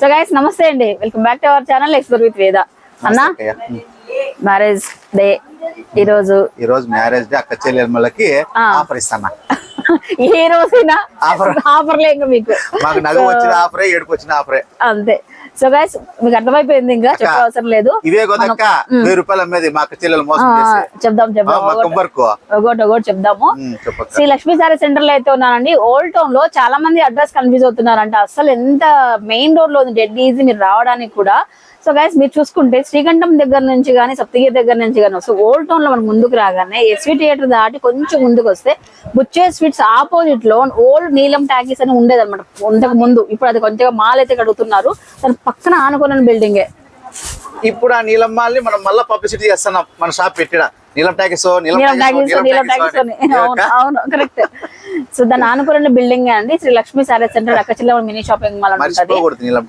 So guys నమస్తే అండి. Welcome back to our channel explore with Veda అన్న? Marriage day ఈరోజు ఈ రోజు మ్యారేజ్ డే అక్క చెల్లెమ్మలకి. ఆఫర్ ఇస్తానా ఏ రోజైనా Offer. ఆఫర్ లేక మీకు. మాకు నగ వచ్చిన ఆఫరే ఏడుపు వచ్చిన ఆఫరే అంతే. సో గైస్ మీకు అర్థమైపోయింది ఇంకా అక్క, చెప్ప అవసరం లేదు కొదక్క వెయ్యి రూపాయలు అమ్మేది మా చెల్లెలు మోసం చెప్దాం చెప్దాం. ఒకటి ఒకటి చెప్దాము. శ్రీ లక్ష్మీ సారీ సెంటర్లో అయితే ఉన్నానండి. ఓల్డ్ టౌన్లో చాలా మంది అడ్రస్ కన్ఫ్యూజ్ అవుతున్నారంట. అసలు ఎంత మెయిన్ రోడ్లో ఉంది? డెడ్ ఈజీ మీరు రావడానికి కూడా. సో గైస్ మీరు చూసుకుంటే శ్రీకంఠం దగ్గర నుంచి కానీ సప్తగిరి దగ్గర నుంచి కానీ వస్తే ఓల్డ్ టౌన్లో మనం ముందుకు రాగానే ఎస్వి థియేటర్ దాటి కొంచెం ముందుకు వస్తే బుచ్చే స్వీట్స్ ఆపోజిట్లో ఓల్డ్ నీలం టాకీస్ అని ఉండేది అనమాట ఇంతకు ముందు. ఇప్పుడు అది కొంచెం మాల్ అయితే కడుగుతున్నారు. దాని పక్కన ఆనుకున్న బిల్డింగే ఇప్పుడు ఆ ని మనం మళ్ళీ పబ్లిసిటీ చేస్తున్నాం. మన షాప్ పెట్టిన. నీలం టాకీస్ అవును కరెక్ట్ సో దాని ఆనుకున్న బిల్డింగ్ అండి. శ్రీ లక్ష్మీ సారీ సెంటర్ అక్కచిల్ల మినీ షాపింగ్ మాల్ ఉంటది. నీలం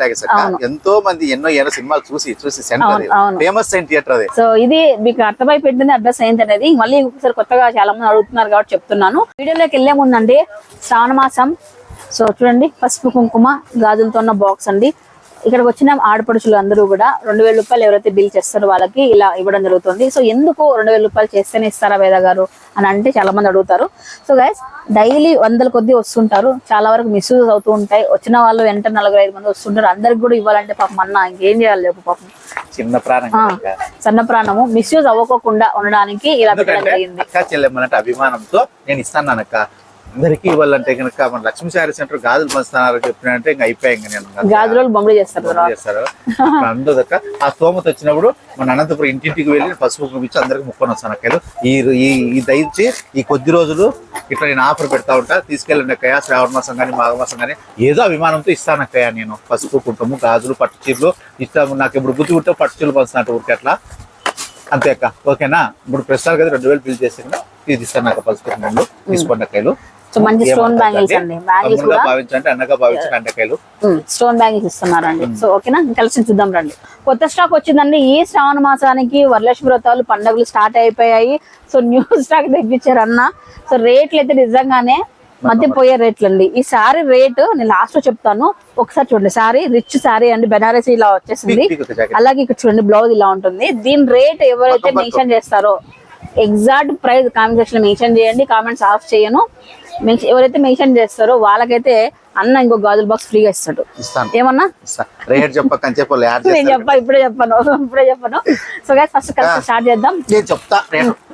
ఎంతో మంది ఎన్నో ఎన్నో సినిమాలు చూసి చూసి సెంటర్. ఫేమస్ థియేటర్ అది. సో ఇది మీకు అర్థమైపోయింది అడ్రస్ ఏంటి అనేది మళ్ళీ ఇంకొకసారి కొత్తగా చాలా మంది అడుగుతున్నారు కాబట్టి చెప్తున్నాను. వీడియోలోకి వెళ్ళే ముందండి శ్రావణ మాసం. సో చూడండి పసుపు కుంకుమ గాజులతో ఉన్న బాక్స్ అండి. ఇక్కడికి వచ్చిన ఆడపడుచులు అందరూ కూడా రెండు వేల రూపాయలు ఎవరైతే బిల్ చేస్తారో వాళ్ళకి ఇలా ఇవ్వడం జరుగుతుంది. సో ఎందుకు రెండు వేల రూపాయలు చేస్తేనే ఇస్తారా వేద గారు అని అంటే చాలా మంది అడుగుతారు. సో గైస్ డైలీ వందల కొద్దీ వస్తుంటారు. చాలా వరకు మిస్యూజ్ అవుతూ ఉంటాయి. వచ్చిన వాళ్ళు వెంట నలుగురు ఐదు మంది వస్తుంటారు. అందరికి కూడా ఇవ్వాలంటే పాపం అన్న ఇంకేం చేయాలి చెప్పు పాపం. చిన్న ప్రాణం. సన్న ప్రాణము. మిస్యూజ్ అవ్వకోకుండా ఉండడానికి ఇలా పెట్టడం జరిగింది. అభిమానంతో నేను ఇస్తాను అక్క. అందరికీ ఇవ్వాలంటే కనుక మన లక్ష్మీ శారీ సెంటర్ గాజులు పంచుతున్నారు చెప్పినట్టే ఇంకా అయిపోయాయి ఇంకా నేను గాజులు బొమ్మలు చేస్తారు చేస్తారు. అందరూ అక్క ఆ స్తోమత వచ్చినప్పుడు మన అనంతపురం ఇంటింటికి వెళ్ళి పసుపు కుంకుమ అందరికి ముక్కొని వస్తాను ఈ ఈ ఈ దయచి ఈ కొద్ది రోజులు ఇట్లా నేను ఆఫర్ పెడతా ఉంటా. తీసుకెళ్ళండి అక్కయ్య శ్రావణ మాసం కానీ మాఘ మాసం కానీ. ఏదో అభిమానంతో ఇస్తాను అక్కయ్య నేను. పసుపు కుంకుమ గాజులు పట్టు చీరలు. ఇష్టం నాకు ఇప్పుడు బుద్ధి పుట్టే పట్టు చీరలు పంచుతున్నట్టు ఊరికి అట్లా. అంతే అక్క. ఓకేనా? ఇప్పుడు ప్రస్తుతానికి కదా రెండు వేలు బిల్ చేసి ఇది ఇస్తాను అక్క పసుపు తీసుకోండి అక్కలు సో మంచి స్టోన్ బ్యాంగిల్స్ అండి. బ్యాంగిల్స్ కూడా భావించండి స్టోన్ బ్యాంగిల్స్ ఇస్తున్నారండి. సో ఓకేనా? కలిసి చూద్దాం రండి. కొత్త స్టాక్ వచ్చిందండి. ఈ శ్రావణ మాసానికి వరలక్ష్మి వ్రతాలు పండుగలు స్టార్ట్ అయిపోయాయి. సో న్యూ స్టాక్ తెప్పించారు అన్న. సో రేట్లు అయితే నిజంగానే మధ్యపోయే రేట్లు అండి ఈ సారీ రేటు నేను లాస్ట్లో చెప్తాను. ఒకసారి చూడండి. సారీ రిచ్ సారీ అండి. బెనారసీ ఇలా వచ్చేసింది. అలాగే ఇక్కడ చూడండి బ్లౌజ్ ఇలా ఉంటుంది. దీని రేట్ ఎవరైతే మెన్షన్ చేస్తారో exact price comment section mention చేయండి. కామెంట్స్ ఆఫ్ చేయను. ఎవరైతే మెన్షన్ చేస్తారో వాళ్ళకైతే అన్న ఇంకో గాజుల బాక్స్ ఫ్రీగా ఇస్తాడు. ఏమన్నా. రేట్ చెప్పక నేను చెప్పా ఇప్పుడే చెప్పాను ఇప్పుడే చెప్పాను. సో గైస్ ఫస్ట్ కలిసి స్టార్ట్ చేద్దాం. నేను చెప్తా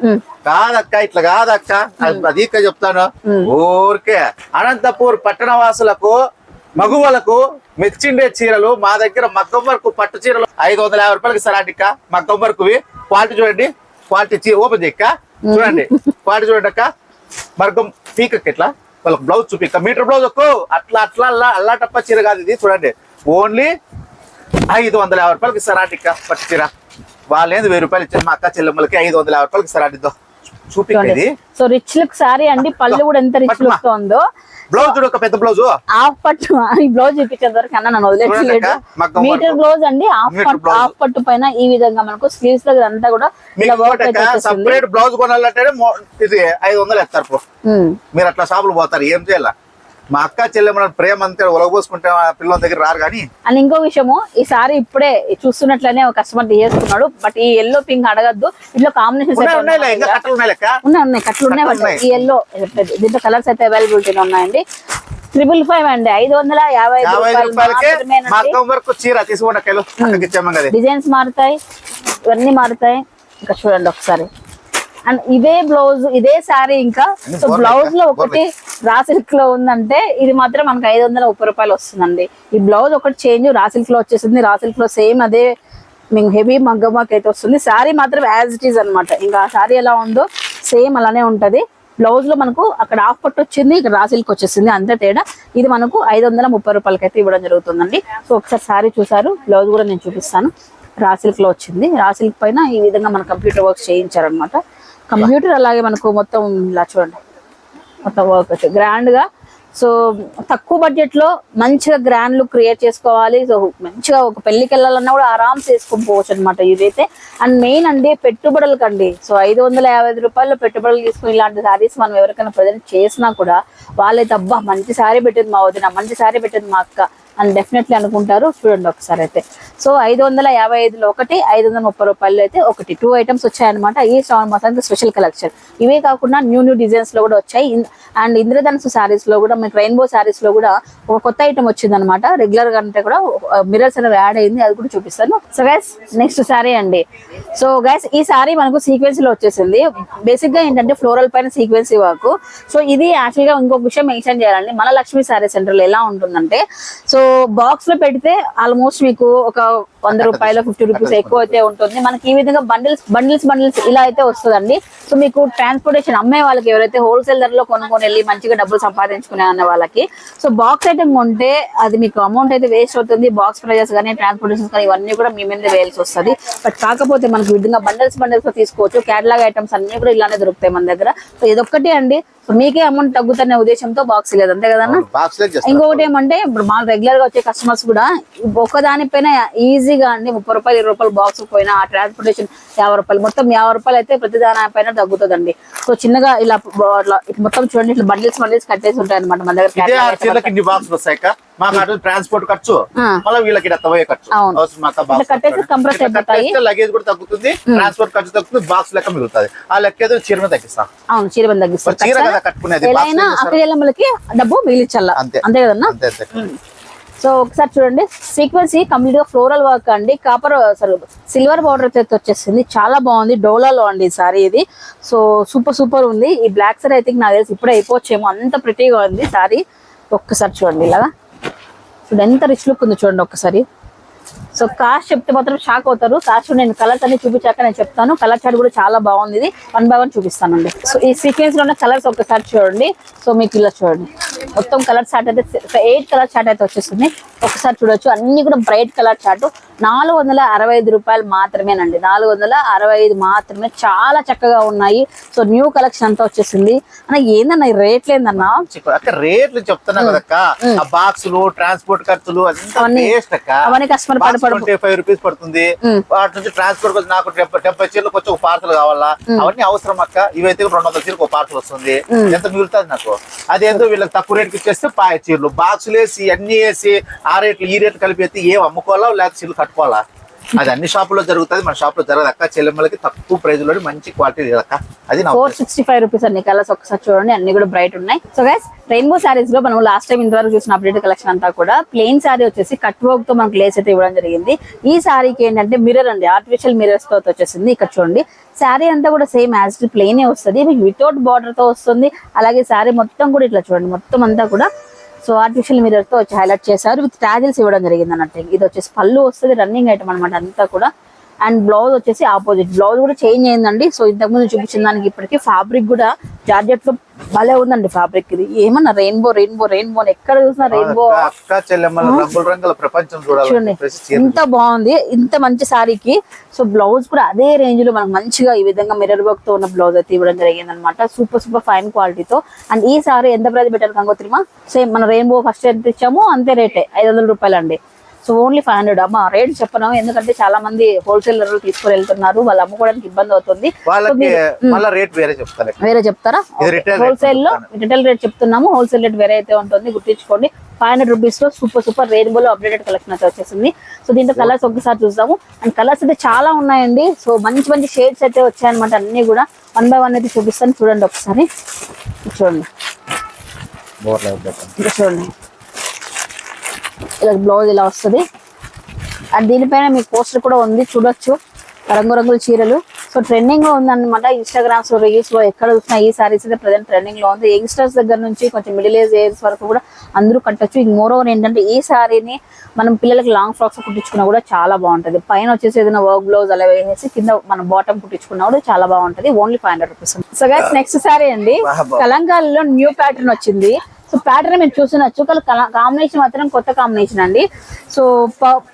ఉమ్. కాదక్క ఇట్లా కాదక్క. అది- చెప్తాను. ఊరికే అనంతపూర్ పట్టణ వాసులకు మగువలకు మెచ్చిండే చీరలు మా దగ్గర మగ్గం వరకు పట్టు చీరలు ఐదు వందల యాభై రూపాయలకి సరాటిక్క మగ్గం వరకువి. క్వాలిటీ చూడండి. క్వాలిటీ ఓపెన్ చేయక్క చూడండి. క్వాలిటీ చూడండి అక్క. మగ్గం పీకక్ ఇట్లా వాళ్ళకి బ్లౌజ్ చూపిక్క మీటర్ బ్లౌజ్ ఒక్కో. అట్లా అట్లా అల్లా అల్లాటప్ప చీర కాదు ఇది చూడండి. ఓన్లీ ఐదు వందల యాభై రూపాయలకి సరాటిక్క పట్టు చీర. వాళ్ళేది వెయ్యి రూపాయలు ఇచ్చారు? మా అక్క చెల్లెమ్మలకి ఐదు వందల యాభై రూపాయలకి సరాటిద్దో. సో రిచ్ లుక్ సారీ అండి. పళ్ళు కూడా ఎంత రిచ్. లుక్తో ఉందో. బ్లౌజ్ ఒక పెద్ద బ్లౌజ్ హాఫ్ పట్టు ఈ బ్లౌజ్ చూపించేంత వరకు అన్న నన్ను వదిలేట్లేదు మీటర్. బ్లౌజ్ అండి. హాఫ్ పట్టు. హాఫ్ పట్టు పైన ఈ విధంగా మనకు స్లీవ్స్ దగ్గర అంతా కూడా సపరేట్ బ్లౌజ్ కొనాలంటే ఇది ఐదు వందలు ఎత్తారు. మీరు అట్లా షాపులు పోతారు ఏం చేయాల? మా అక్క చెల్లెమ్మ ప్రేమ అంతే ఒలగపోసుకుంటే ఆ పిల్లల దగ్గర రారు కానీ అండ్ ఇంకో విషయము ఈ సారీ ఇప్పుడే చూస్తున్నట్లనే ఒక కస్టమర్ చేసుకున్నాడు బట్ ఈ ఎల్లో పింక్ అడగద్దు. ఇంట్లో ఉన్నాయి కట్లు ఉన్నాయి బట్ ఉన్నాయి. ఈ ఎల్లో దీంట్లో కలర్స్ అయితే అవైలబిలిటీలో ఉన్నాయండి. ట్రిపుల్ ఫైవ్ అండి ఐదు వందల యాభై వరకు చీర తీసుకోండి డిజైన్స్ మారుతాయి ఇవన్నీ మారుతాయి. ఇంకా చూడండి ఒకసారి. అండ్ ఇదే బ్లౌజ్ ఇదే శారీ ఇంకా. సో బ్లౌజ్లో ఒకటి రా సిల్క్లో ఉందంటే ఇది మాత్రం మనకు ఐదు వందల ముప్పై రూపాయలు వస్తుందండి. ఈ బ్లౌజ్ ఒకటి చేంజ్ రా సిల్క్లో వచ్చేసింది రా సిల్క్లో సేమ్ అదే మీకు హెవీ మగ్గమాక్ అయితే వస్తుంది. శారీ మాత్రం యాజ్ ఇట్ ఈస్ అనమాట ఇంకా ఆ శారీ ఎలా ఉందో సేమ్ అలానే ఉంటది. బ్లౌజ్లో మనకు అక్కడ హాఫ్ పట్టు వచ్చింది ఇక్కడ రా సిల్క్ వచ్చేసింది అంతే తేడా. ఇది మనకు ఐదు వందల ముప్పై రూపాయలకి అయితే ఇవ్వడం జరుగుతుందండి. సో ఒకసారి శారీ చూసారు బ్లౌజ్ కూడా నేను చూపిస్తాను. రా సిల్క్లో వచ్చింది. రా సిల్క్ పైన ఈ విధంగా మన కంప్యూటర్ వర్క్ చేయించారనమాట కంప్యూటర్ అలాగే మనకు మొత్తం ఇలా చూడండి. మొత్తం వర్క్ గ్రాండ్గా గ్రాండ్గా సో తక్కువ బడ్జెట్లో మంచిగా గ్రాండ్ లుక్ క్రియేట్ చేసుకోవాలి. సో మంచిగా ఒక పెళ్ళికి వెళ్ళాలన్నా కూడా ఆరామ్స్ వేసుకొని పోవచ్చు అనమాట ఇదైతే. అండ్ మెయిన్ అండి పెట్టుబడులకు అండి సో ఐదు వందల యాభై ఐదు రూపాయలు పెట్టుబడులు తీసుకుని ఇలాంటి శారీస్ మనం ఎవరికైనా ప్రజెంట్ చేసినా కూడా వాళ్ళైతే అబ్బా మంచి శారీ పెట్టింది మా వదిన మంచి శారీ పెట్టింది మా అక్క అని డెఫినెట్లీ అనుకుంటారు. చూడండి ఒకసారి అయితే. సో ఐదు వందల యాభై ఐదులో ఒకటి ఐదు వందల ముప్పై రూపాయలు అయితే ఒకటి. టూ ఐటమ్స్ వచ్చాయన్నమాట. ఈ శ్రావణ మాసానికి స్పెషల్ కలెక్షన్. ఇవే కాకుండా న్యూ న్యూ డిజైన్స్లో కూడా వచ్చాయి. అండ్ ఇంద్రధనుసు శారీస్లో కూడా మీకు రెయిన్బో శారీస్లో కూడా ఒక కొత్త ఐటమ్ వచ్చింది అనమాట రెగ్యులర్గా అంటే కూడా మిరర్స్ అనేవి యాడ్ అయింది అది కూడా చూపిస్తాను. సో గైస్ నెక్స్ట్ శారీ అండి. సో గైస్ ఈ శారీ మనకు సీక్వెన్స్లో వచ్చేసింది. బేసిక్గా ఏంటంటే ఫ్లోరల్ పైన సీక్వెన్స్ వర్క్ సో ఇది యాక్చువల్గా ఇంకొక విషయం మెన్షన్ చేయాలండి. మన లక్ష్మీ శారీ సెంటర్లో ఎలా ఉంటుందంటే సో బాక్స్లో పెడితే ఆల్మోస్ట్ మీకు ఒక వంద రూపాయలు ఫిఫ్టీ రూపీస్ ఎక్కువ అయితే ఉంటుంది. మనకి ఈ విధంగా బండిల్స్ బండిల్స్ బండిల్స్ ఇలా అయితే వస్తుందండి. సో మీకు ట్రాన్స్పోర్టేషన్ అమ్మే వాళ్ళకి ఎవరైతే హోల్సేల్ ధరలో కొనుక్కొని వెళ్ళి మంచిగా డబ్బులు సంపాదించుకునే అన్న వాళ్ళకి సో బాక్స్ ఐటమ్ కొంటే అది మీకు అమౌంట్ అయితే వేస్ట్ అవుతుంది. బాక్స్ ప్రైజెస్ కానీ ట్రాన్స్పోర్టేషన్ కానీ ఇవన్నీ కూడా మీ మీద వేయాల్సి వస్తుంది. బట్ కాకపోతే మనకి విధంగా బండిల్స్ బండిల్స్ తీసుకోవచ్చు. క్యాటలాగ్ ఐటమ్స్ అన్ని కూడా ఇలానే దొరుకుతాయి మన దగ్గర. సో ఇదొక్కటి అండి. సో మీకే అమౌంట్ తగ్గుతున్న ఉద్దేశంతో బాక్స్ లేదు. అంతే కదన్నా? ఇంకొకటి ఏమంటే ఇప్పుడు మా రెగ్యులర్గా వచ్చే కస్టమర్స్ కూడా ఒకదానిపైన ఈజీగా అండి ముప్పై రూపాయలు ఇరవై రూపాయలు బాక్స్ పోయినా ఆ ట్రాన్స్పోర్టేషన్ యాభై రూపాయలు. మొత్తం యాభై రూపాయలు అయితే ప్రతి దానిపైన తగ్గుతుందండి. సో చిన్నగా ఇలా మొత్తం చూడండి ఇట్లా బండిల్స్ బండిల్స్ కట్టేసి ఉంటాయి అనమాట మన దగ్గర. మాకు అటు ట్రాన్స్పోర్ట్ ఖర్చు. మళ్ళీ వీళ్ళకి పోయే ఖర్చు. కట్టేసి ఇట్లా అయిపోతాయి. లగేజ్ కూడా తగ్గుతుంది ట్రాన్స్పోర్ట్ ఖర్చు తగ్గుతుంది బాక్స్ లెక్క మిగులుతుంది. ఆ లెక్క ఏదో చీర మీద తగ్గిస్తాం. అవును చీర బంది తగ్గిస్తారు చీర కదా కట్టుకునేది ఎలా అయినా లెక్క అక్క చెల్లెమ్మలకి డబ్బు మిగిలించాల అంతే. అంతే కదన్నా? అంతే అంతే. సో ఒకసారి చూడండి. సీక్వెన్సీ కంప్లీట్గా ఫ్లోరల్ వర్క్ అండి. కాపర్ సారీ సిల్వర్ బార్డర్ అయితే వచ్చేసింది. చాలా బాగుంది. డోలాలో అండి ఈ సారీ ఇది. సో సూపర్ సూపర్ ఉంది. ఈ బ్లాక్ సారీ అయితే నాకు తెలిసి ఇప్పుడే అయిపోవచ్చేమో. అంత ప్రిటీగా ఉంది సారీ. ఒక్కసారి చూడండి ఇలాగా. చూడండి ఎంత రిచ్ లుక్ ఉంది చూడండి ఒక్కసారి. సో కాస్ట్ చెప్తే మాత్రం షాక్ అవుతారు. కాస్ట్ నేను కలర్స్ అన్ని చూపించాక నేను చెప్తాను. కలర్ చార్ట్ కూడా చాలా బాగుంది ఇది. వన్ బై వన్ చూపిస్తానండి. సో ఈ సీక్వెన్స్లో ఉన్న కలర్స్ ఒకసారి చూడండి. సో మీకు ఇలా చూడండి. మొత్తం కలర్ చార్ట్ అయితే ఎయిట్ కలర్ చార్ట్ అయితే వచ్చేస్తుంది. ఒకసారి చూడొచ్చు. అన్ని కూడా బ్రైట్ కలర్ చార్ట్ నాలుగు వందల అరవై ఐదు రూపాయలు మాత్రమేనండి. నాలుగు వందల అరవై ఐదు మాత్రమే చాలా చక్కగా ఉన్నాయి. సో న్యూ కలెక్షన్ అంతా వచ్చేసింది. అన్న ఏందన్న రేట్లు ఏందన్నా? రేట్లు చెప్తున్నా బాక్సులు ట్రాన్స్పోర్ట్ ఖర్చులు అవన్నీ- వేస్ట్ ట్వంటీ ఫైవ్ రూపీస్ పడుతుంది. వాటి నుంచి ట్రాన్స్పోర్ట్ వచ్చి నాకు డెబ్బై చీరలకు వచ్చి ఒక పార్సల్ కావాలా? అవన్నీ అవసరం అక్క. ఇవైతే రెండు వందల చీరకు ఒక పార్సల్ వస్తుంది. ఎంత మిగులుతుంది నాకు? అదేందో వీళ్ళకి తక్కువ రేట్కి ఇచ్చేస్తే పాయ చీరలు. బాక్సులు వేసి అన్ని వేసి ఆ రేట్లు ఈ రేట్లు కలిపి ఎత్తి ఏం అమ్ముకోవాలా? లేకపోతే చీరలు కట్టుకోవాలా? అది అన్ని షాపుల్లో జరుగుతుంది. మన షాప్లో జరగదు అక్క. చెల్లెమ్మలకి తక్కువ ప్రైజ్లో మంచి క్వాలిటీ అక్క. అది ఫోర్ సిక్స్టీ ఫైవ్ రూపీస్ అన్ని కలర్స్ ఒకసారి చూడండి. అన్ని కూడా బ్రైట్ ఉన్నాయి. సో గైస్ రెయిన్బో సారీస్లో మనం లాస్ట్ టైం ఇంతవరకు చూసిన అప్డేట్ కలెక్షన్ అంతా కూడా ప్లెయిన్ సారీ వచ్చేసి కట్ వర్క్తో మనకు లేస్ అయితే ఇవ్వడం జరిగింది. ఈ సారీకి ఏంటంటే మిర్రర్ అండి. ఆర్టిఫిషియల్ మిర్రర్స్తో వచ్చేసింది. ఇక్కడ చూడండి. శారీ అంతా కూడా సేమ్ యాజ్ ప్లెయిన్ వస్తుంది. మీకు వితౌట్ బార్డర్తో వస్తుంది. అలాగే శారీ మొత్తం కూడా ఇట్లా చూడండి. మొత్తం అంతా కూడా సో ఆర్టిఫిషియల్ మిర్రర్తో వచ్చి హైలైట్ చేశారు. విత్ టాజిల్స్ ఇవ్వడం జరిగింది అన్నట్టు ఇది వచ్చేసి పళ్ళు వస్తుంది రన్నింగ్ ఐటమ్ అనమాట అంతా కూడా అండ్ బ్లౌజ్ వచ్చేసి ఆపోజిట్. బ్లౌజ్ కూడా చేంజ్ అయిందండి. సో ఇంతకుముందు చూపించిన దానికి ఇప్పటికి ఫ్యాబ్రిక్ కూడా జార్జెట్లో భలే ఉందండి ఫ్యాబ్రిక్ ఇది. ఏమన్నా రెయిన్బో రెయిన్బో రెయిన్బో ఎక్కడ చూసినా రెయిన్బో చూడండి. ఇంత బాగుంది. ఇంత మంచి సారీకి. సో బ్లౌజ్ కూడా అదే రేంజ్లో మనకు మంచిగా ఈ విధంగా మిర్రర్ వర్క్తో ఉన్న బ్లౌజ్ అయితే ఇవ్వడం జరిగింది అనమాట సూపర్ సూపర్ ఫైన్ క్వాలిటీతో. అండ్ ఈ సారీ ఎంత ప్రైస్ పెట్టారు కంగోత్రిమా? సేమ్ మన రెయిన్బో ఫస్ట్ ఎంత ఇచ్చామో అంతే రేటే ఐదు వందల రూపాయలు అండి సో ఓన్లీ ఫైవ్ హండ్రెడ్ అమ్మా రేట్ చెప్పను. ఎందుకంటే చాలా మంది హోల్సేలర్ తీసుకొని వెళ్తున్నారు. వాళ్ళు అమ్ముకోవడానికి ఇబ్బంది అవుతుంది. వేరే చెప్తారు. హోల్సేల్లో రిటైల్ రేట్ చెప్తున్నాము. హోల్సేల్ రేట్ వేరే అయితే ఉంటుంది. గుర్తుంచుకోండి. ఫైవ్ హండ్రెడ్ రూపీస్లో సూపర్ సూపర్ రెయిన్బో లో అప్డేటెడ్ కలెక్షన్ అయితే వచ్చేసింది. సో దీంట్లో కలర్స్ ఒకసారి చూద్దాము. అండ్ కలర్స్ అయితే చాలా ఉన్నాయండి. సో మంచి మంచి షేడ్స్ అయితే వచ్చాయన్నమాట. అన్ని కూడా వన్ బై వన్ అయితే చూపిస్తాను. చూడండి ఒకసారి. చూడండి. చూడండి. ఇలా బ్లౌజ్ ఇలా వస్తుంది. అండ్ దీనిపైన మీకు పోస్టర్ కూడా ఉంది చూడొచ్చు. రంగురంగుల చీరలు. సో ట్రెండింగ్లో ఉందన్నమాట ఇన్స్టాగ్రామ్స్ రీల్స్లో ఎక్కడ చూసినా ఈ సారీస్ అయితే ప్రజెంట్ ట్రెండింగ్లో ఉంది. యంగ్స్టర్స్ దగ్గర నుంచి కొంచెం మిడిల్ ఏజ్ ఏజ్ వరకు కూడా అందరూ కట్టొచ్చు. ఇంక మోర్ ఓవర్ ఏంటంటే ఈ సారీని మనం పిల్లలకి లాంగ్ ఫ్రాక్స్ కుట్టించుకున్నా కూడా చాలా బాగుంటది. పైన వచ్చేసి ఏదైనా వర్క్ బ్లౌజ్ అలా వేసేసి కింద మన బాటమ్ కుట్టించుకున్నా కూడా చాలా బాగుంటది. Only five hundred rupees so guys next sari అండి. తెలంగాణలో న్యూ ప్యాటర్న్ వచ్చింది. సో ప్యాటర్న్ మీరు చూసినచ్చు కానీ కాంబినేషన్ మాత్రం కొత్త కాంబినేషన్ అండి. సో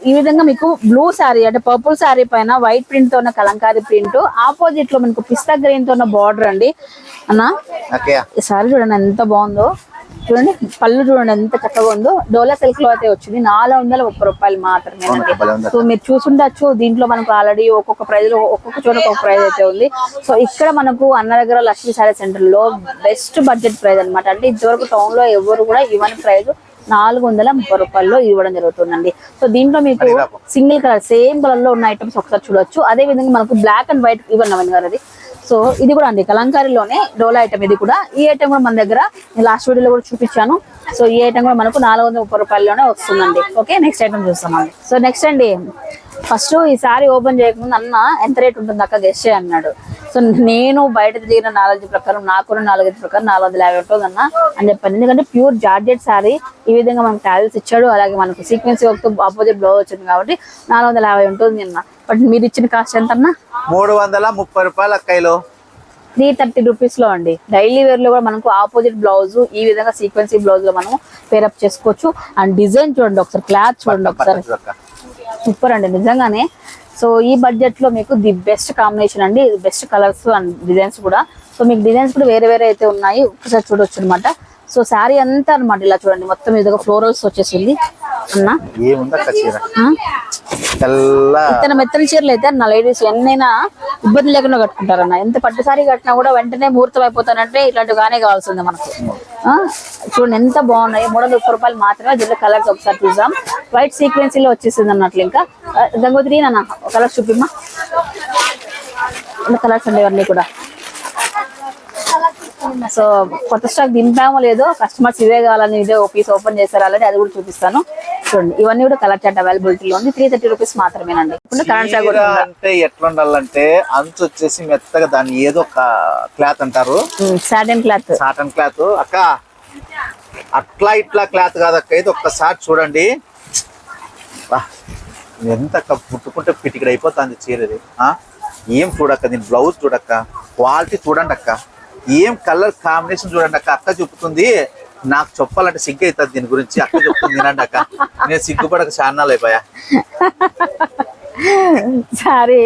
ఈ విధంగా మీకు బ్లూ శారీ అంటే పర్పుల్ శారీ పైన వైట్ ప్రింట్తో ఉన్న కలంకారీ ప్రింట్ ఆపోజిట్లో మనకు పిస్తా గ్రీన్తో ఉన్న బార్డర్ అండి. అన్న? సారీ చూడండి ఎంత బాగుందో. చూడండి పళ్ళు చూడండి ఎంత చక్కగా ఉందో. డోలా సిల్క్లో అయితే వచ్చింది. నాలుగు వందల ముప్పై రూపాయలు ఉంది సో మీరు చూసుండొచ్చు. దీంట్లో మనకు ఆల్రెడీ ఒక్కొక్క ప్రైజ్లో ఒక్కొక్క చోట ఒక్కొక్క ప్రైజ్ అయితే ఉంది. సో ఇక్కడ మనకు అన్న దగ్గర లక్ష్మీ సారీ సెంటర్లో బెస్ట్ బడ్జెట్ ప్రైజ్ అన్నమాట. అంటే ఇంతవరకు టౌన్లో ఎవరు కూడా ఇవన్నీ ప్రైజ్ నాలుగు వందల ముప్పై రూపాయల్లో ఇవ్వడం జరుగుతుందండి. సో దీంట్లో మీకు. సింగిల్ కలర్ సేమ్ కలర్లో ఉన్న ఐటమ్స్ ఒకసారి చూడొచ్చు. అదే విధంగా మనకు బ్లాక్ అండ్ వైట్ ఇవ్వండి నవీన్ గారు అది. సో ఇది కూడా అండి కలంకారీలోనే డోలా ఐటమ్ ఇది కూడా. ఈ ఐటమ్ కూడా మన దగ్గర లాస్ట్ వీడియోలో కూడా చూపించాను. సో ఈ ఐటమ్ కూడా మనకు నాలుగు వందల ముప్పై రూపాయల్లోనే వస్తుందండి. ఓకే నెక్స్ట్ ఐటమ్ చూస్తామండి. సో నెక్స్ట్ అండి. ఫస్ట్ ఈ సారీ ఓపెన్ చేయకముందు అన్న ఎంత రేట్ ఉంటుంది అక్క గెస్ట్ అన్నాడు. సో నేను బయట తిరిగిన నాలెడ్జ్ ప్రకారం నాకున్న నాలెడ్జ్ ప్రకారం నాలుగు వందల యాభై ఉంటుంది అన్న అని చెప్పాను. ఎందుకంటే ప్యూర్ జార్జెట్ సారీ ఈ విధంగా మనకు టాలెల్స్ ఇచ్చాడు. అలాగే మనకు సీక్వెన్స్ ఆపోజిట్ బ్లౌజ్ వచ్చింది కాబట్టి నాలుగు వందల యాభై ఉంటుంది అన్న. బట్ మీరు ఇచ్చిన కాస్ట్ ఎంత అన్నా? మూడు వందల ముప్పై రూపాయలు అక్కయ్యలో త్రీ థర్టీ రూపీస్లో అండి. డైలీ వేర్లో కూడా మనకు ఆపోజిట్ బ్లౌజ్ ఈ విధంగా సీక్వెన్సీ బ్లౌజ్లో మనం పేరప్ చేసుకోవచ్చు. అండ్ డిజైన్ చూడండి ఒకసారి క్లాత్ చూడండి ఒకసారి. సూపర్ అండి నిజంగానే. సో ఈ బడ్జెట్లో మీకు ది బెస్ట్ కాంబినేషన్ అండి బెస్ట్ కలర్స్ అండ్ డిజైన్స్ కూడా. సో మీకు డిజైన్స్ కూడా వేరే వేరే అయితే ఉన్నాయి ఒకసారి చూడొచ్చు అనమాట సో శారీ అంతా అన్నమాట ఇలా చూడండి మొత్తం ఇదిగా ఫ్లోరల్స్ వచ్చేసింది. అన్న? తన చీర ఇతను చీరలు అయితే నా లేడీస్ ఎన్నైనా ఇబ్బంది లేకుండా కట్టుకుంటారన్న. ఎంత పట్టు సారీ కట్టినా కూడా వెంటనే ముహూర్తం అయిపోతానంటే ఇట్లాంటివిగానే కావాల్సింది మనకు. ఆ? చూడండి ఎంత బాగున్నాయి. మూడు వందల ముప్పై రూపాయలు మాత్రమే దీంట్లో కలర్స్ ఒకసారి చూద్దాం. వైట్ సీక్వెన్సీ లో వచ్చేసింది అన్నట్లు ఇంకా. గంగోత్రి నాన్న కలర్స్ చూపిమ్మా. కలర్స్ ఉండేవన్నీ కూడా. సో కొత్త స్టాక్ దింపామో లేదో కస్టమర్స్ ఇదే కావాలని ఇదే పీస్ ఓపెన్ చేశారు అది కూడా చూపిస్తాను. చూడండి ఇవన్నీ కూడా కలర్ చాట్ అవైలబిలిటీలో ఉంది. త్రీ థర్టీ రూపీస్ మాత్రమేనండి. ఇప్పుడు కరెంట్ అంటే ఎట్లా ఉండాలంటే అంచు వచ్చేసి మెత్తగా దాన్ని ఏదో ఒక క్లాత్ అంటారు. సాటిన్ క్లాత్ సాటన్ క్లాత్ అక్క అట్లా ఇట్లా క్లాత్ కాదక్క ఇది ఒక్కసారి చూడండి. ఎంత అక్క ముట్టుకుంటే పిటికడ అయిపోతుంది చీరది? ఏం చూడక్క దీని బ్లౌజ్ చూడక్క? క్వాలిటీ చూడండి అక్క ఏం కలర్ కాంబినేషన్ చూడండి అక్క. అక్క చెప్తుంది నాకు చెప్పాలంటే సిగ్గు అవుతుంది దీని గురించి. అక్క చెప్తుంది తినండి అక్క. నేను సిగ్గుపడక చాన్నాలు అయిపోయా. సారీ.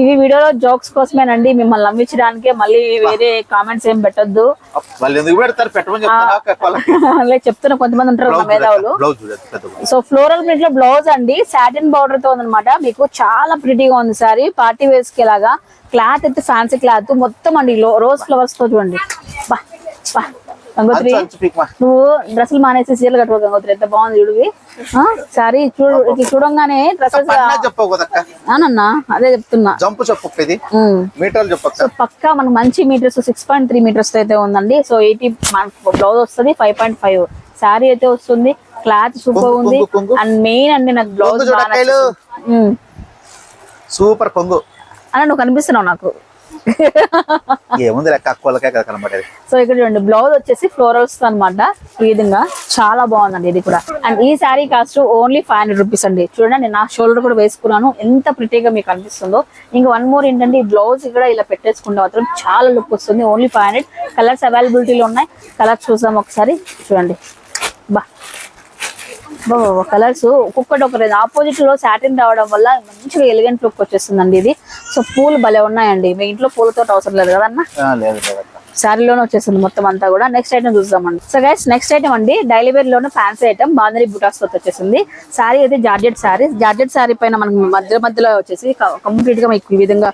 ఇవి వీడియోలో జోక్స్ కోసమేనండి. మిమ్మల్ని నమ్మించడానికే మళ్ళీ వేరే కామెంట్స్ ఏం పెట్టొద్దు. చెప్తున్నా కొంతమంది ఉంటారు మేధావులు. సో ఫ్లోరల్ ప్రింట్లో బ్లౌజ్ అండి. సాటిన్ బార్డర్తో ఉందన్నమాట. మీకు చాలా ప్రిటీగా ఉంది సారీ. పార్టీ వేర్స్కి లాగా. క్లాత్ అయితే ఫ్యాన్సీ క్లాత్ మొత్తం అండి రోజ్ ఫ్లవర్స్తో చూడండి. బా బా. గంగోత్రి. నువ్వు డ్రెస్సులు మానేసి చీరలు కట్టుకో గంగోత్రి ఎంత బాగుంది చూడువి. సారీ చూడు ఇట్లా చూడంగానే డ్రెస్సెస్ అవునన్నా అదే చెప్తున్నా. జంపు చెప్పు ఇది. మీటర్లు చెప్పక్క సో పక్కా మనకు మంచి metres six point three metres అయితే ఉందండి. సో ఎయిటీ బ్లౌజ్ వస్తుంది ఫైవ్ పాయింట్ ఫైవ్ శారీ అయితే వస్తుంది క్లాత్ సూపర్ ఉంది. అండ్ మెయిన్ అండి నాకు బ్లౌజ్. సూపర్ కొంగు. అన్న నువ్వు కనిపిస్తున్నావు నాకు. ఏముంది లెక్క? అక్కలకే కదా కనబడేది. సో ఇక్కడ చూడండి బ్లౌజ్ వచ్చేసి ఫ్లోరల్స్ అన్నమాట. ఈ విధంగా చాలా బాగుందండి ఇది కూడా. అండ్ ఈ sari cost only five hundred rupees అండి. చూడండి నేను నా షోల్డర్ కూడా వేసుకున్నాను. ఎంత ప్రిటీగా మీకు అనిపిస్తుందో. ఇంకా వన్ మోర్ ఏంటంటే ఈ బ్లౌజ్ కూడా ఇలా పెట్టేసుకుంటే మాత్రం చాలా లుక్ వస్తుంది. ఓన్లీ ఫైవ్ హండ్రెడ్ కలర్స్ అవైలబిలిటీలో ఉన్నాయి. కలర్స్ చూద్దాం ఒకసారి. చూడండి. బా. కలర్స్ ఒక్కొక్కటి ఒక ఆపోజిట్లో సాటిన్ రావడం వల్ల మంచిగా ఎలిగెంట్ లుక్ వచ్చేస్తుందండి ఇది. సో పూలు భలే ఉన్నాయండి. మీ ఇంట్లో పూలతో అవసరం లేదు కదన్నా లేదు శారీలోనే వచ్చేసింది మొత్తం అంతా కూడా. నెక్స్ట్ ఐటమ్ చూద్దామండి. సో గైస్ నెక్స్ట్ ఐటమ్ అండి. డైలీ వేర్లోనే ఫ్యాన్సీ ఐటమ్ బాందరి బుటాస్తో వచ్చేసింది. శారీ అయితే జార్జెట్ శారీ జార్జెట్ శారీ పైన మనకి మధ్య మధ్యలో వచ్చేసి కంప్లీట్గా మీకు ఈ విధంగా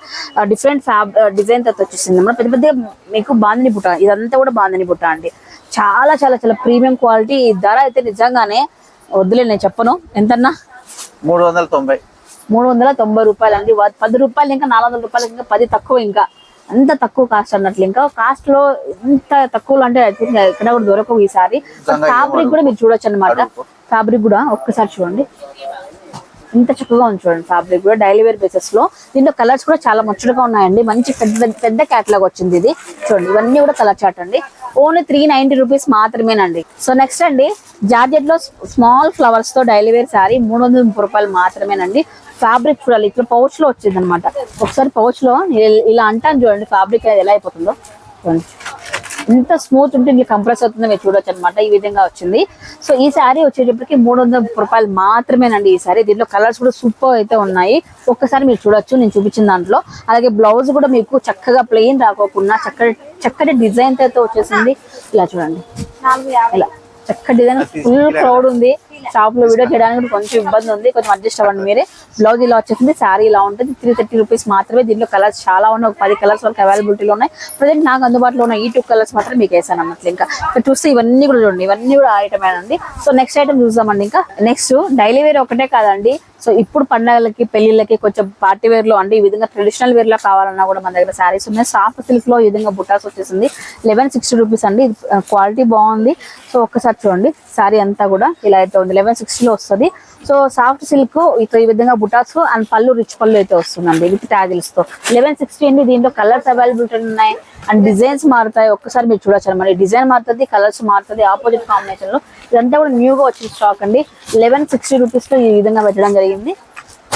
డిఫరెంట్ ఫ్యాబ్ డిజైన్తో వచ్చేసింది మన పెద్ద పెద్ద మీకు బాందని బుట్ట ఇదంతా కూడా బాందని బుట్ట అండి. చాలా చాలా చాలా ప్రీమియం క్వాలిటీ ఈ ధర అయితే నిజంగానే వద్దులే నేను చెప్పను. ఎంతన్నా? మూడు వందల తొంభై. మూడు వందల తొంభై రూపాయలు అండి. పది రూపాయలు ఇంకా నాలుగు వందల రూపాయలు ఇంకా పది తక్కువ ఇంకా. అంత తక్కువ కాస్ట్ అన్నట్లు ఇంకా. కాస్ట్లో ఇంత తక్కువలో అంటే ఎక్కడ కూడా దొరకవు ఈసారి. ఫ్యాబ్రిక్ కూడా మీరు చూడొచ్చు అనమాట. ఫ్యాబ్రిక్ కూడా ఒక్కసారి చూడండి. ఇంత చక్కగా ఉంది చూడండి ఫ్యాబ్రిక్ కూడా డైలీ వేర్ బేసెస్లో. దీంట్లో కలర్స్ కూడా చాలా ముచ్చటగా ఉన్నాయండి. మంచి పెద్ద పెద్ద క్యాటలాగ్ వచ్చింది ఇది. చూడండి ఇవన్నీ కూడా కలర్ చాట్ అండి. ఓన్లీ త్రీ నైన్టీ రూపీస్ మాత్రమేనండి. సో నెక్స్ట్ అండి జార్జెట్లో స్మాల్ ఫ్లవర్స్తో డైలీ వేర్ సారీ మూడు వందల ముప్పై రూపాయలు మాత్రమేనండి. ఫ్యాబ్రిక్ చూడాలి. ఇట్లా పౌచ్లో వచ్చింది అనమాట ఒకసారి పౌచ్లో ఇలా అంటాను చూడండి ఫ్యాబ్రిక్ అనేది ఎలా అయిపోతుందో. చూడండి. ఎంత స్మూత్ ఉంటే ఇంకా కంప్రెస్ అవుతుందో మీరు చూడొచ్చు అనమాట ఈ విధంగా వచ్చింది. సో ఈ శారీ వచ్చేటప్పటికి మూడు వందల రూపాయలు మాత్రమేనండి ఈ శారీ దీంట్లో కలర్స్ కూడా సూపర్ అయితే ఉన్నాయి. ఒక్కసారి మీరు చూడొచ్చు నేను చూపించిన దాంట్లో. అలాగే బ్లౌజ్ కూడా మీకు చక్కగా ప్లెయిన్ రాకోకుండా చక్కటి చక్కటి డిజైన్ అయితే వచ్చేసింది. ఇలా చూడండి. ఇలా చక్కటి డిజైన్ ఫుల్ క్రౌడ్ ఉంది. షాప్లో వీడియో చేయడానికి కొంచెం ఇబ్బంది ఉంది. కొంచెం అడ్జస్ట్ అవ్వండి మీరే. బ్లౌజ్ ఇలా వచ్చేసింది శారీ ఇలా ఉంటుంది. త్రీ థర్టీ రూపీస్ మాత్రమే. దీంట్లో కలర్స్ చాలా ఉన్నాయి. ఒక పది కలర్స్ వరకు అవైలబిలిటీలో ఉన్నాయి. ప్రజెంట్ నాకు అందుబాటులో ఉన్న ఈ టూ కలర్స్ మాత్రం మీకు వేసాను అన్నట్లు ఇంకా. ఇక్కడ చూస్తే ఇవన్నీ కూడా చూడండి. ఇవన్నీ కూడా ఐటమ్ అండి సో నెక్స్ట్ ఐటమ్ చూద్దామండి ఇంకా. నెక్స్ట్ డైలీ వేర్ ఒకటే కాదండి. సో ఇప్పుడు పండగలకి పెళ్ళిళ్ళకి కొంచెం పార్టీ వేర్లో అంటే ఈ విధంగా ట్రెడిషనల్ వేర్లో కావాలన్నా కూడా మన దగ్గర శారీస్ ఉన్నాయి. సాఫ్ట్ సిల్క్లో ఈ విధంగా బుటాస్ వచ్చేసింది. లెవెన్ సిక్స్టీ రూపీస్ అండి. క్వాలిటీ బాగుంది. సో ఒక్కసారి చూడండి. శారీ అంతా కూడా ఇలా అయితే ఉంది. లెవెన్ సిక్స్టీలో వస్తుంది. సో సాఫ్ట్ సిల్క్ ఇక్కడ ఈ విధంగా బుటాస్ అండ్ పళ్ళు రిచ్ పళ్ళు అయితే వస్తుందండి విత్ ట్యాగిల్స్తో. లెవెన్ సిక్స్టీ అండి దీంట్లో కలర్స్ అవైలబిలిటీ ఉన్నాయి. అండ్ డిజైన్స్ మారుతాయి. ఒక్కసారి మీరు చూడొచ్చు అనమాట డిజైన్ మారుతుంది కలర్స్ మారుతుంది ఆపోజిట్ కాంబినేషన్లో. ఇదంతా కూడా న్యూగా వచ్చిన స్టాక్ అండి. లెవెన్ సిక్స్టీ రూపీస్తో ఈ విధంగా పెట్టడం జరిగింది.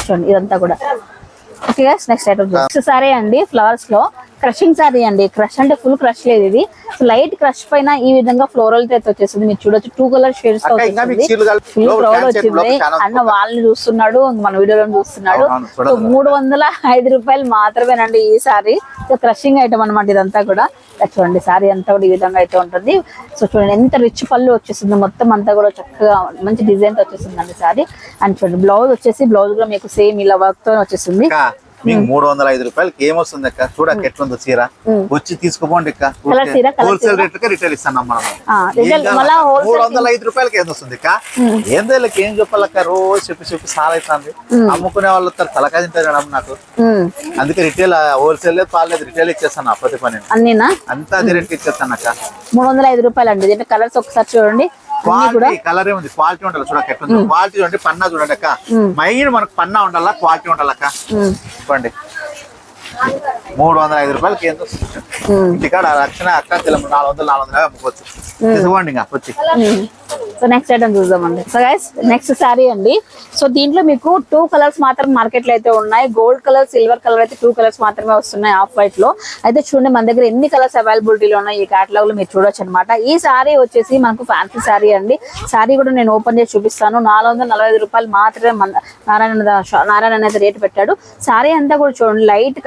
చూడండి ఇదంతా కూడా. Okay next item next sari అండి ఫ్లవర్స్లో. క్రషింగ్ సారీ అండి. క్రష్ అంటే ఫుల్ క్రష్ లేదు ఇది. లైట్ క్రష్ పైన ఈ విధంగా ఫ్లోరల్ అయితే వచ్చేసింది మీరు చూడొచ్చు టూ కలర్ షేడ్స్ కలిపి ఫుల్ క్రౌడ్ ఫ్యాన్సీ వచ్చింది. అన్న వాళ్ళని చూస్తున్నాడు మన వీడియోలో చూస్తున్నాడు. మూడు వందల ఐదు రూపాయలు మాత్రమేనండి ఈ సారీ సో క్రషింగ్ ఐటమ్ అనమాట ఇదంతా కూడా. చూడండి సారీ అంతా కూడా ఈ విధంగా అయితే ఉంటుంది. సో చూడండి ఎంత రిచ్ పళ్ళు వచ్చేసింది మొత్తం అంతా కూడా చక్కగా మంచి డిజైన్తో వచ్చేసిందండి సారీ అండ్ చూడండి బ్లౌజ్ వచ్చేసి బ్లౌజ్ కూడా మీకు సేమ్ ఇలా వర్క్తో వచ్చేసింది మీకు మూడు వందల ఐదు రూపాయలకి ఏమొస్తుంది అక్క చూడక్క ఎట్లుందో చీర. వచ్చి తీసుకోపోండి అక్క. Colour wholesale. రేట్కి రిటైల్ ఇస్తున్నాం మనం. మూడు వందల ఐదు రూపాయలకి ఏం వస్తుంది అక్క ఏం తెలియక ఏం చెప్పాలక్క? రోజు చెప్పి చెప్పి సాల్ అవుతుంది అమ్ముకునే వాళ్ళు వస్తారు తలకాయ తింటారు మేడం నాకు. అందుకే రిటైల్ హోల్సేల్ లేదు పాలు లేదు రిటైల్ ఇచ్చేస్తాను ప్రతి పని అంతా అదే రేట్కి ఇచ్చేస్తాను అక్క మూడు వందల ఐదు రూపాయలు అండి. కలర్స్ ఒకసారి చూడండి. క్వాలిటీ కలర్ ఉంది క్వాలిటీ ఉండాలి చూడక్క ఎట్లుంది క్వాలిటీ చూడండి పన్నా చూడండి అక్క మైన్ మనకు పన్నా ఉండాలా క్వాలిటీ ఉండాలక్క ఉమ్, చూడండి మూడు వందల ఐదు రూపాయలకి ఏందో ఉమ్. ఇంటికాడ రక్షణ అక్క తెలం నాలుగు వందలు నాలుగు వందలు అమ్ముకోవచ్చు తీసుకోండి ఇంకా వచ్చి సో నెక్స్ట్ ఐటమ్ చూద్దామండి. సో గైస్ నెక్స్ట్ శారీ అండి. సో దీంట్లో మీకు టూ కలర్స్ మాత్రం మార్కెట్లో అయితే ఉన్నాయి. గోల్డ్ కలర్ సిల్వర్ కలర్ అయితే టూ కలర్స్ మాత్రమే వస్తున్నాయి ఆఫ్ వైట్లో. అయితే చూడండి మన దగ్గర ఎన్ని కలర్స్ అవైలబిలిటీలో ఉన్నాయి ఈ కేటలాగ్లో మీరు చూడొచ్చు అనమాట ఈ శారీ వచ్చేసి మనకు ఫ్యాన్సీ శారీ అండి. శారీ కూడా నేను ఓపెన్ చేసి చూపిస్తాను. నాలుగు వందల నలభై ఐదు రూపాయలు మాత్రమే నారాయణ నారాయణ అనేది రేట్ పెట్టాడు. శారీ అంతా కూడా చూడండి లైట్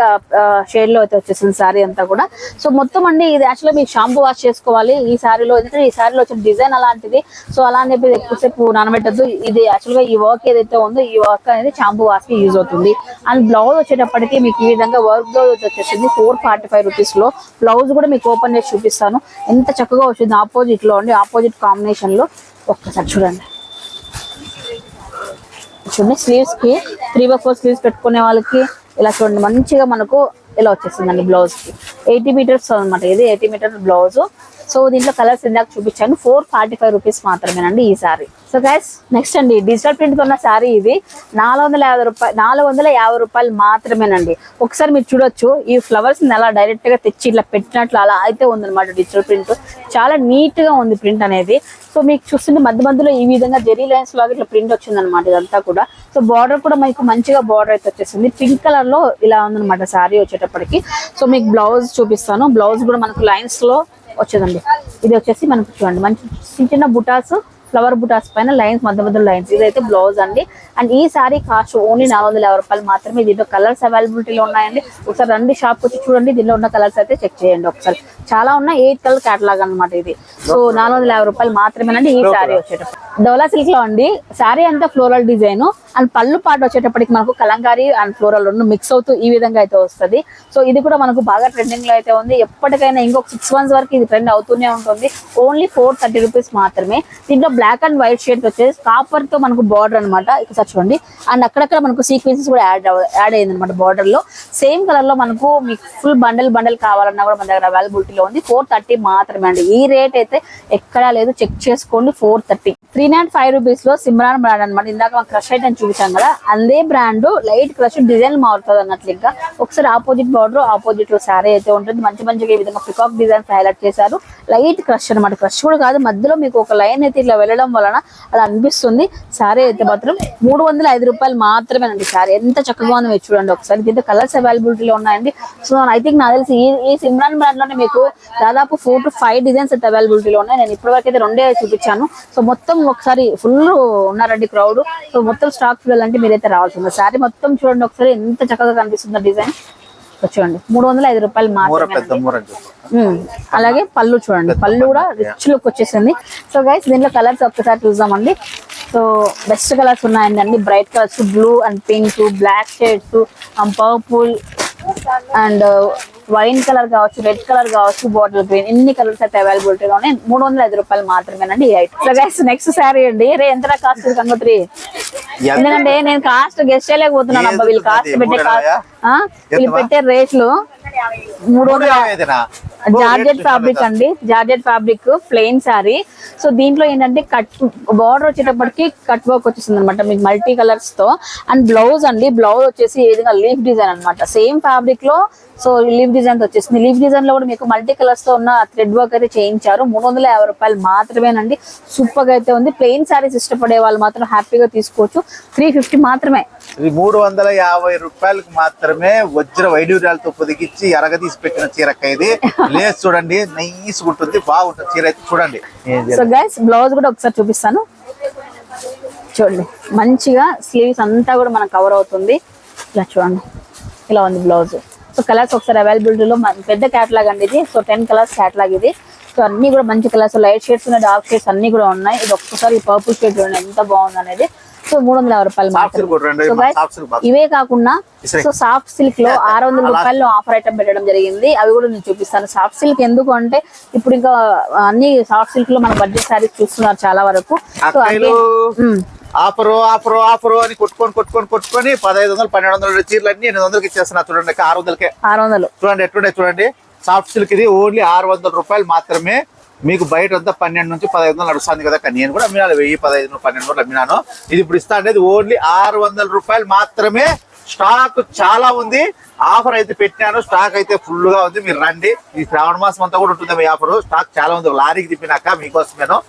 షేడ్లో అయితే వచ్చేసింది శారీ అంతా కూడా. సో మొత్తం అండి ఇది యాక్చువల్గా మీకు షాంపూ వాష్ చేసుకోవాలి. ఈ శారీలో ఎందుకంటే ఈ శారీలో వచ్చిన డిజైన్ అలాంటిది. సో అలా అని చెప్పి ఎక్కువసేపు నానబెట్టద్దు. ఇది యాక్చువల్గా ఈ వర్క్ ఏదైతే ఉందో ఈ వర్క్ అనేది షాంపూ వాష్కి యూజ్ అవుతుంది. అండ్ బ్లౌజ్ వచ్చేటప్పటికి మీకు ఈ విధంగా వర్క్ బ్లౌజ్ వచ్చేసింది. ఫోర్ ఫార్టీ ఫైవ్ రూపీస్లో బ్లౌజ్ కూడా మీకు ఓపెన్ చేసి చూపిస్తాను. ఎంత చక్కగా వచ్చింది ఆపోజిట్లో అండి. ఆపోజిట్ కాంబినేషన్లో ఒక్కసారి చూడండి. చూడండి స్లీవ్స్కి త్రీ బై ఫోర్ స్లీవ్స్ పెట్టుకునే వాళ్ళకి ఇలా చూడండి మంచిగా మనకు ఇలా వచ్చేసిందండి బ్లౌజ్కి. ఎయిటీ మీటర్స్ అనమాట ఇది. ఎయిటీ మీటర్స్ బ్లౌజ్ సో దీంట్లో కలర్స్ ఇందాక చూపించాను. ఫోర్ ఫార్టీ ఫైవ్ రూపీస్ మాత్రమేనండి ఈ సారీ సో గైస్ నెక్స్ట్ అండి డిజిటల్ ప్రింట్ ఉన్న శారీ ఇది నాలుగు వందల యాభై రూపాయలు నాలుగు వందల యాభై రూపాయలు మాత్రమేనండి. ఒకసారి మీరు చూడొచ్చు ఈ ఫ్లవర్స్ అలా డైరెక్ట్గా తెచ్చి ఇట్లా పెట్టినట్లు అలా అయితే ఉందన్నమాట డిజిటల్ ప్రింట్ చాలా నీట్గా ఉంది ప్రింట్ అనేది. సో మీకు చూస్తుంటే మధ్య మధ్యలో ఈ విధంగా జెరీ లైన్స్ లాగా ఇట్లా ప్రింట్ వచ్చింది అనమాట ఇదంతా కూడా. సో బార్డర్ కూడా మీకు మంచిగా బార్డర్ అయితే వచ్చేసింది. పింక్ కలర్లో ఇలా ఉందన్నమాట శారీ వచ్చేటప్పటికి. సో మీకు బ్లౌజ్ చూపిస్తాను. బ్లౌజ్ కూడా మనకు లైన్స్లో వచ్చేదండి. ఇది వచ్చేసి మనకు చూడండి మంచి చిన్న చిన్న బుటాస్ ఫ్లవర్ బుటాస్ పైన లైన్స్ మధ్య మధ్య లైన్స్. ఇదైతే బ్లౌజ్ అండి. అండ్ ఈ సారీ కాస్ట్ ఓన్లీ నాలుగు వందల యాభై రూపాయలు మాత్రమే. దీంట్లో కలర్స్ అవైలబిలిటీలో ఉన్నాయండి. ఒకసారి రండి షాప్ వచ్చి చూడండి. దీనిలో ఉన్న కలర్స్ అయితే చెక్ చేయండి ఒకసారి. చాలా ఉన్నాయి ఎయిట్ కలర్ క్యాటలాగ్ అన్నమాట ఇది. సో నాలుగు వందల యాభై రూపాయలు మాత్రమేనండి ఈ సారీ వచ్చేటప్పుడు డోలా సిల్క్లో అండి సారీ అంతా ఫ్లోరల్ డిజైన్ అండ్ పళ్ళు పాటు వచ్చేటప్పటికి మనకు కలంకారీ అండ్ ఫ్లోరల్ రెండు మిక్స్ అవుతూ ఈ విధంగా అయితే వస్తుంది. సో ఇది కూడా మనకు బాగా ట్రెండింగ్లో అయితే ఉంది. ఎప్పటికైనా ఇంకొక సిక్స్ మంత్స్ వరకు ఇది ట్రెండ్ అవుతూనే ఉంటుంది. ఓన్లీ ఫోర్ థర్టీ రూపీస్ మాత్రమే. దీంట్లో బ్లాక్ అండ్ వైట్ షేడ్ వచ్చేసి కాపర్తో మనకు బార్డర్ అనమాట ఇక్కడ చూడండి. అండ్ అక్కడక్కడ మనకు సీక్వెన్సెస్ కూడా యాడ్ యాడ్ అయ్యింది అనమాట బార్డర్లో. సేమ్ కలర్లో మనకు మీకు ఫుల్ బండల్ బండల్ కావాలన్నా కూడా మన దగ్గర అవైలబిలిటీలో ఉంది. ఫోర్ థర్టీ మాత్రమే అండి. ఈ రేట్ అయితే ఎక్కడా లేదు. చెక్ చేసుకోండి. Four thirty three nine five రూపీస్లో సిమ్రాన్ బ్రాండ్ అనమాట ఇందాక మనం క్రష్ ఐటమ్ చూపించాం కదా. అదే బ్రాండ్ లైట్ క్రష్ డిజైన్ మారుతుంది అన్నట్లు ఇంకా. ఒకసారి ఆపోజిట్ బార్డర్ ఆపోజిట్లో శారీ అయితే ఉంటుంది. మంచి మంచిగా ఈ విధంగా పికాక్ డిజైన్స్ హైలైట్ చేశారు. లైట్ క్రష్ అనమాట క్రష్ కూడా కాదు. మధ్యలో మీకు ఒక లైన్ అయితే ఇట్లా వెళ్ళడం వలన అలా అనిపిస్తుంది. శారీ అయితే మాత్రం మూడు వందల ఐదు రూపాయలు మాత్రమేనండి శారీ ఎంత చక్కగా ఉందో మీరు చూడండి ఒకసారి. దీంతో కలర్స్ అవైలబిలిటీలో ఉన్నాయండి. సో ఐ థింక్ నాకు తెలిసి ఈ సిమ్రాన్ బ్రాండ్లోనే మీకు దాదాపు ఫోర్ టు ఫైవ్ డిజైన్స్ అయితే అవైలబిలిటీలో ఉన్నాయి. నేను ఇప్పటివరకు అయితే రెండే చూపించాను. సో మొత్తం ఒకసారి ఫుల్ ఉన్నారండి క్రౌడ్ సో మొత్తం స్టాక్ చూడాలంటే మీరైతే రావాల్సింది. శారీ మొత్తం చూడండి ఒకసారి ఎంత చక్కగా కనిపిస్తుందో డిజైన్ చూడండి మూడు వందల ఐదు రూపాయలు మాత్రమే అలాగే పళ్ళు చూడండి. పళ్ళు కూడా రిచ్ లుక్ వచ్చేసింది. సో గైస్ దీంట్లో కలర్స్ ఒక్కసారి చూద్దామండి. సో బెస్ట్ కలర్స్ ఉన్నాయండి అన్ని. Bright colours blue and pink black shades purple and wine colour కావచ్చు రెడ్ కలర్ కావచ్చు బాటిల్ గ్రీన్ ఇన్ని కలర్స్ అయితే అవైలబిలిటీగా ఉన్నాయి మూడు వందల ఐదు రూపాయలు మాత్రమేనండి ఈ item so guys next sari అండి. రే ఎంత కాస్ట్ గంగోత్రి ఎందుకంటే నేను కాస్ట్ గెస్ట్ చేయలేకపోతున్నాను అబ్బా వీళ్ళు కాస్ట్ పెట్టే? వీళ్ళు? పెట్టే రేట్లు మూడు వందల? జార్జెట్ ఫ్యాబ్రిక్ అండి. Georgette fabric plain saree so దీంట్లో ఏంటంటే కట్ బార్డర్ వచ్చేటప్పటికి కట్ వర్క్ వచ్చేసింది అనమాట మీకు మల్టీ కలర్స్తో. అండ్ బ్లౌజ్ అండి. బ్లౌజ్ వచ్చేసి ఈ విధంగా లీఫ్ డిజైన్ అన్నమాట. సేమ్ ఫ్యాబ్రిక్లో సో లీఫ్ డిజైన్ వచ్చేసింది. లీఫ్ డిజైన్లో కూడా మీకు మల్టీ కలర్స్తో ఉన్న థ్రెడ్ వర్క్ అయితే చేయించారు. మూడు వందల యాభై రూపాయలు మాత్రమేనండి. సూపర్గా అయితే ఉంది. ప్లెయిన్ సారీస్ ఇష్టపడే వాళ్ళు మాత్రం హ్యాపీగా తీసుకోవచ్చు. త్రీ ఫిఫ్టీ మాత్రమే. ఇది మూడు వందల యాభై రూపాయలకు మాత్రమే వజ్ర వైడూర్యాలతో పొదిగించి ఎరగదీసి పెట్టిన చీరక్క ఇది. లేస్ చూడండి. నైస్ ఉంటుంది. బాగుంటుంది. చీర అయితే చూడండి. సో గైస్ బ్లౌజ్ కూడా ఒకసారి చూపిస్తాను. చూడండి. మంచిగా స్లీవ్స్ అంతా కూడా మనకు కవర్ అవుతుంది. ఇలా చూడండి. ఇలా ఉంది బ్లౌజ్ సో కలర్స్ ఒకసారి అవైలబిలిటీలో పెద్ద క్యాటలాగ్ అండి ఇది. సో టెన్ కలర్స్ క్యాటలాగ్ ఇది. సో అన్ని కూడా మంచి కలర్స్ లైట్ షేడ్స్ ఉన్నాయి డార్క్ షేడ్స్ అన్ని కూడా ఉన్నాయి. ఇది ఒక్కసారి పర్పుల్ షేడ్ చూడండి ఎంత బాగుంది అనేది. సో మూడు వందల యాభై రూపాయలు. ఇవే కాకుండా. సో సాఫ్ట్ సిల్క్లో ఆరు వందల రూపాయలు ఆఫర్ ఐటమ్ పెట్టడం జరిగింది. అవి కూడా నేను చూపిస్తాను. సాఫ్ట్ సిల్క్ ఎందుకు అంటే ఇప్పుడు ఇంకా అన్ని సాఫ్ట్ సిల్క్లో మన బడ్జెట్ సారీస్ చూస్తున్నారు చాలా వరకు. సో ఆఫరు ఆఫరు ఆఫరు అని కొట్టుకొని కొట్టుకొని కొట్టుకొని పదహైదు వందలు పన్నెండు వందల చీరలు అన్ని ఎనిమిది వందలకి ఇచ్చేస్తున్నా చూడండి. ఆరు వందలకే. ఆరు వందలు. చూడండి ఎట్లుండే చూడండి. సాఫ్ట్ సిల్క్ ఇది ఓన్లీ ఆరు వందల రూపాయలు మాత్రమే. మీకు బయట అంతా పన్నెండు నుంచి పదహైదు వందలు నడుస్తుంది కదా. నేను కూడా అమ్మినాను. వెయ్యి పదహైదు పన్నెండు వందలు అమ్మినాను. ఇది ఇప్పుడు ఇస్తా అనేది ఓన్లీ ఆరు వందల రూపాయలు మాత్రమే. స్టాక్ చాలా ఉంది. ఆఫర్ అయితే పెట్టినాను. స్టాక్ అయితే ఫుల్గా ఉంది. మీరు రండి. ఈ శ్రావణ మాసం అంతా కూడా ఉంటుంది ఆఫర్ స్టాక్ చాలా ఉంది. లారీకి తిప్పినాక మీకోసమేను.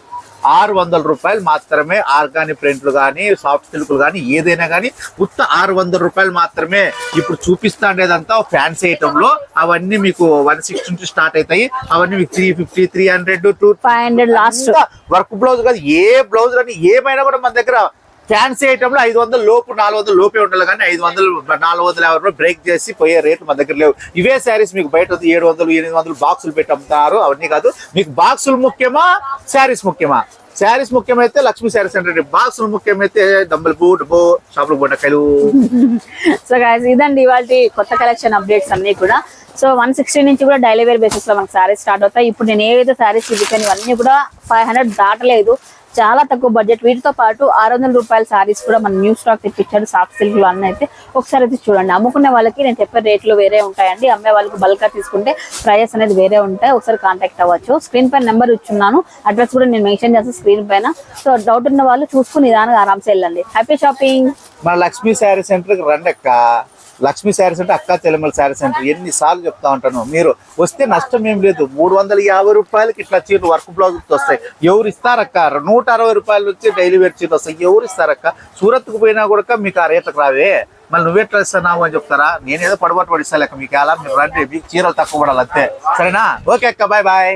ఆరు వందల రూపాయలు మాత్రమే ఆర్గానిక్ ప్రింట్లు కానీ సాఫ్ట్ సిల్క్లు కానీ ఏదైనా కానీ ఉత్త ఆరు వందల రూపాయలు మాత్రమే ఇప్పుడు చూపిస్తా ఉండేదంతా ఫ్యాన్సీ ఐటమ్లో అవన్నీ మీకు వన్ సిక్స్టీ నుంచి స్టార్ట్ అవుతాయి అవన్నీ మీకు three fifty three hundred two 500 last. Work blouse కాదు ఏ బ్లౌజ్ కానీ ఏమైనా కూడా మన దగ్గర ఫ్యాన్సీ ఐటమ్ ఐదు వందల లోపు నాలుగు వందల లోపే ఉండాలి కానీ ఐదు వందలు నాలుగు వందల యాభై రూపాయలు బ్రేక్ చేసి పోయే రేట్లు మన దగ్గర లేవు. ఇవే శారీస్ మీకు బయట వద్దు ఏడు వందలు ఎనిమిది వందలు బాక్సులు పెట్టి అమ్ముతారు అవన్నీ కాదు. మీకు బాక్సులు ముఖ్యమా శారీస్ ముఖ్యమా? శారీస్ ముఖ్యమైతే లక్ష్మీ శారీస్ అంటే బాక్సులు ముఖ్యమైతే దంబలు బూ డబ్బో షాపులు బొండకాయలు. సో గాయస్ ఇదండి ఇవాళ కొత్త కలెక్షన్ అప్డేట్స్ అన్ని కూడా. సో వన్ సిక్స్టీ నుంచి కూడా డైలీ వేర్ బేసిస్లో మనకి సారీస్ స్టార్ట్ అవుతాయి. ఇప్పుడు నేను ఏవైతే సారీస్ చూపించాను ఇవన్నీ కూడా ఫైవ్ హండ్రెడ్ దాటలేదు. చాలా తక్కువ బడ్జెట్ వీటితో పాటు ఆరు వందల రూపాయల సారీస్ కూడా మన న్యూ స్టాక్ తెప్పించాడు సాఫ్ట్ సిల్క్లో అన్న అయితే. ఒకసారి అయితే చూడండి. అమ్ముకునే వాళ్ళకి నేను చెప్పే రేట్లు వేరే ఉంటాయండి. అమ్మే వాళ్ళకి బల్క్గా తీసుకుంటే ప్రైజెస్ అనేది వేరే ఉంటాయి. ఒకసారి కాంటాక్ట్ అవ్వచ్చు. స్క్రీన్ పైన నెంబర్ ఇచ్చున్నాను. అడ్రస్ కూడా నేను మెన్షన్ చేస్తాను స్క్రీన్ పైన. సో డౌట్ ఉన్న వాళ్ళు చూసుకుని నిదానంగా ఆరామ్స్ వెళ్ళండి. హ్యాపీ షాపింగ్ మన లక్ష్మీ శారీ సెంటర్ రండి అక్క లక్ష్మీ శారీ సెంటర్ అక్క తెలమల శారీస్ సెంటర్ ఎన్ని సార్లు చెప్తా ఉంటాను. మీరు వస్తే నష్టం ఏం లేదు. మూడు వందల యాభై రూపాయలకి ఇట్లా చీరలు వర్క్ బ్లౌజ్ వస్తాయి. ఎవరు ఇస్తారక్క? నూట అరవై రూపాయలు వచ్చి డైలీ వేర్ చీరలు వస్తాయి. ఎవరు ఇస్తారక్క? సూరత్కు పోయినా కూడా మీకు ఆ రేట్లకు రావే. మళ్ళీ నువ్వెట్లా ఇస్తున్నావు అని చెప్తారా? నేనేదో పడబట్టు పడిస్తా లేక మీకు ఎలా మీరు రండి. మీకు చీరలు తక్కువ పడాలి అంతే సరేనా? ఓకే అక్క బాయ్ బాయ్.